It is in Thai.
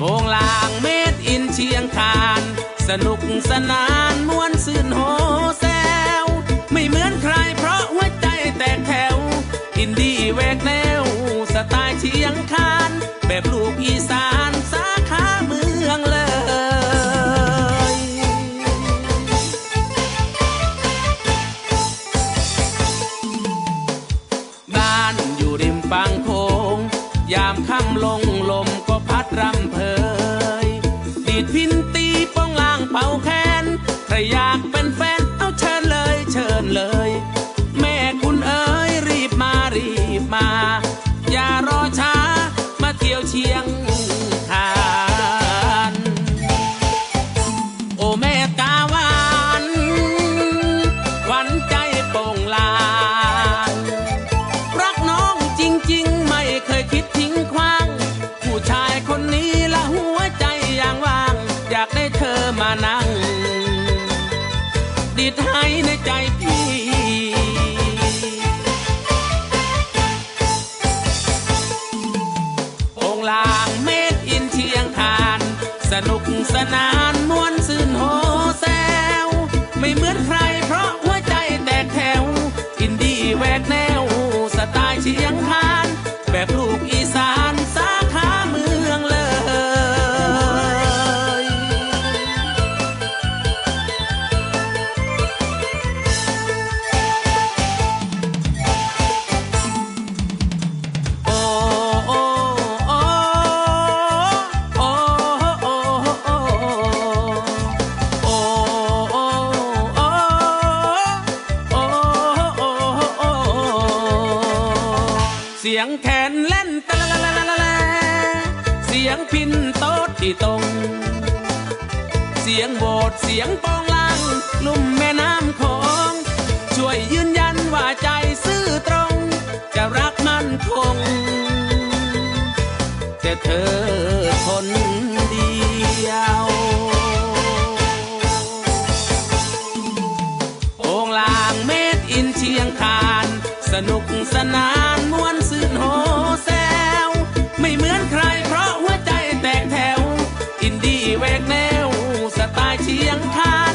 โปงลางเมดอินเชียงคาน สนุกสนานม่วนซื่นโฮแซว ไม่เหมือนใครเพราะหัวใจแตกแถว อินดี้แวกแนว สไตล์เชียงคาน แบบลูกอีสานสาขาเมืองเลยบ้านอยู่ริมฝั่งโขงยามค่ำลงลมก็พัดรำ Yeah. ดิดให้ในใจพี่ องลางเมดอินเทียงทาน สนุกสนาน ยงแคนเล่นตะละละละละละเสียงพินโต๊ดที่ตรง เสียงโบสเสียงปองลัง ลุ่มแม่น้ำโขงช่วยยืนยันว่าใจซื่อตรง จะรักมั่นคง แต่เธอคนเดียว เคียงข้า